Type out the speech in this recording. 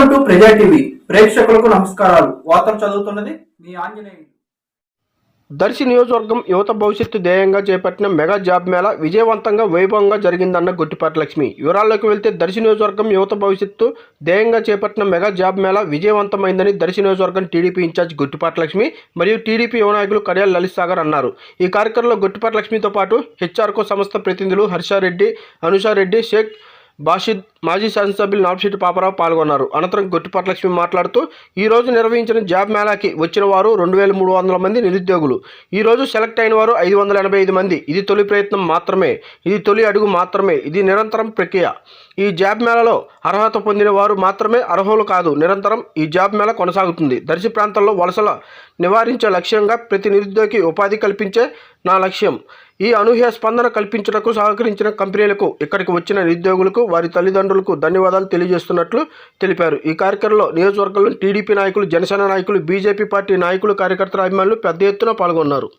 Welcome to ప్రజా TV ప్రేక్షకులకు నమస్కారాలు. వార్తలు చదువుతున్నది మీ ఆంజనేయులు. దర్శి నియోజకవర్గం యువత భవిష్యత్తు ధ్యేయంగా చేపట్టిన మెగా జాబ్ మేళా విజయవంతంగా వైభవంగా జరిగిందన్న గుట్టిపాటి లక్ష్మి వివరాల్లోకి వెళ్తే దర్శి నియోజకవర్గం యువత భవిష్యత్తు ధ్యేయంగా చేపట్టిన మెగా జాబ్ మేళా విజయవంతమైందని దర్శి నియోజకవర్గం టీడీపీ ఇన్ఛార్జ్ గుట్టిపాటి లక్ష్మి మరియు టీడీపీ యువనాయకులు కడియాల లలిత్ సాగర్ అన్నారు. ఈ కార్యక్రమంలో గుట్టిపాటి లక్ష్మితో పాటు హెచ్ఆర్కో సంస్థ ప్రతినిధులు హర్షారెడ్డి అనుషారెడ్డి షేక్ బాషిద్ మాజీ శాసనసభ్యులు నాపిశెట్టి పాపారావు పాల్గొన్నారు. అనంతరం గొట్టిపాటలక్ష్మి మాట్లాడుతూ ఈ రోజు నిర్వహించిన జాబ్ మేళాకి వచ్చిన వారు రెండు వేల మూడు వందల మంది నిరుద్యోగులు. ఈ రోజు సెలెక్ట్ అయిన వారు ఐదు వందల ఎనభై ఐదు మంది. ఇది తొలి ప్రయత్నం మాత్రమే. ఇది తొలి అడుగు మాత్రమే. ఇది నిరంతరం ప్రక్రియ. ఈ జాబ్ మేళలో అర్హత పొందిన వారు మాత్రమే అర్హులు కాదు. నిరంతరం ఈ జాబ్ మేళ కొనసాగుతుంది. దర్శి ప్రాంతాల్లో వలసల నివారించే లక్ష్యంగా ప్రతి నిరుద్యోగి ఉపాధి కల్పించే నా లక్ష్యం. ఈ అనూహ్య స్పందన కల్పించడానికి సహకరించిన కంపెనీలకు ఇక్కడికి వచ్చిన నిరుద్యోగులకు వారి తల్లిదండ్రులు తల్లిదండ్రులకు ధన్యవాదాలు తెలియజేస్తున్నట్లు తెలిపారు. ఈ కార్యక్రమంలో నియోజకవర్గంలో టీడీపీ నాయకులు జనసేన నాయకులు బీజేపీ పార్టీ నాయకులు కార్యకర్తల అభిమానులు పెద్ద ఎత్తున పాల్గొన్నారు.